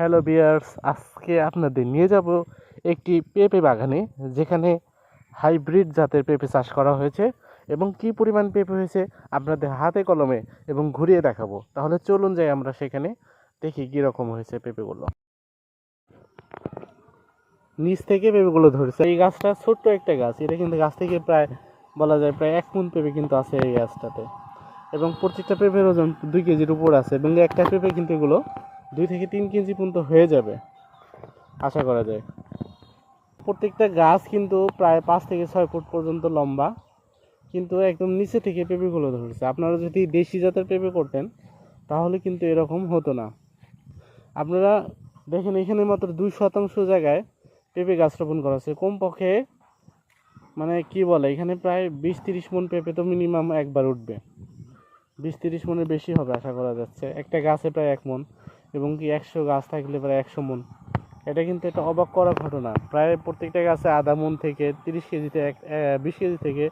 Hello বিয়ার্স, আজকে আপনাদের নিয়ে যাব একটি পেঁপে বাগানে, যেখানে হাইব্রিড জাতের পেঁপে চাষ করা হয়েছে এবং কি পরিমাণ পেঁপে হয়েছে আপনাদের হাতে কলমে এবং ঘুরিয়ে দেখাবো। তাহলে চলুন যাই আমরা সেখানে, দেখি কী রকম হয়েছে পেঁপেগুলো। নিচ থেকে পেঁপেগুলো ধরেছে। এই গাছটা ছোট্ট একটা গাছ, এটা কিন্তু গাছ থেকে প্রায়, বলা যায় প্রায় এক মুন পেঁপে কিন্তু আছে এই গাছটাতে। এবং প্রত্যেকটা পেঁপের ওজন দুই কেজির উপর আছে এবং একটা পেঁপে কিন্তু এগুলো দুই থেকে তিন কেজি পর্যন্ত হয়ে যাবে, আশা করা যায়। প্রত্যেকটা গাছ কিন্তু প্রায় পাঁচ থেকে ছয় ফুট পর্যন্ত লম্বা, কিন্তু একদম নিচে থেকে পেঁপেগুলো ধরেছে। আপনারা যদি দেশি জাতের পেঁপে করতেন, তাহলে কিন্তু এরকম হতো না। আপনারা দেখেন, এখানে মাত্র দুই শতাংশ জায়গায় পেঁপে গাছ রোপণ করা আছে কমপক্ষে মানে কি বলে, এখানে প্রায় বিশ তিরিশ মন পেঁপে তো মিনিমাম একবার উঠবে। বিশ তিরিশ মনের বেশি হবে, আশা করা যাচ্ছে। একটা গাছে প্রায় এক মন। এবং কি একশো গাছ থাকলে প্রায় একশো মন। এটা কিন্তু একটা অবাক করা ঘটনা। প্রায় প্রত্যেকটা গাছে আধা মন থেকে তিরিশ কেজিতে এক বিশ কেজি থেকে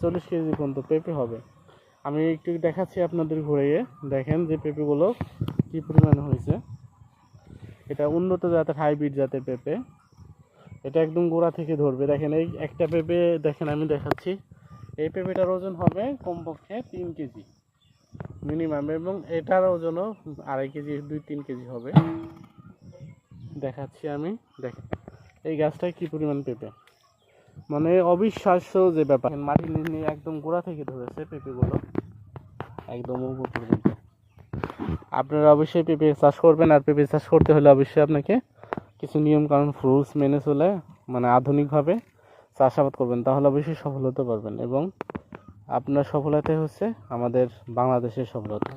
চল্লিশ কেজি পর্যন্ত পেঁপে হবে। আমি একটু দেখাচ্ছি আপনাদের ঘুরিয়ে দেখেন যে পেঁপেগুলো কী পরিমাণে হয়েছে। এটা উন্নত জাতের হাইব্রিড জাতের পেঁপে। এটা একদম গোড়া থেকে ধরবে। দেখেন এই একটা পেঁপে, দেখেন আমি দেখাচ্ছি। এই পেঁপেটার ওজন হবে কমপক্ষে তিন কেজি। মিনিমাম এবং এটার ওজনও আড়াই কেজি, দুই তিন কেজি হবে। দেখাচ্ছি আমি, দেখেন, এই গাছটায় কি পরিমাণ পেঁপে? মানে অবিশ্বাস্য যে ব্যাপার। মাটি নিয়ে একদম গোড়া থেকে ধরেছে পেঁপেগুলো। একদম উপর পর্যন্ত। আপনারা অবশ্যই পেঁপে চাষ করবেন, আর পেঁপে চাষ করতে হলে অবশ্যই আপনাকে কিছু নিয়ম কানুন রুলস মেনে চলে মানে আধুনিকভাবে চাষাবাদ করবেন, তাহলে অবশ্যই সফল হতে পারবেন এবং আপনার সফলতাই হচ্ছে আমাদের বাংলাদেশের সফলতা।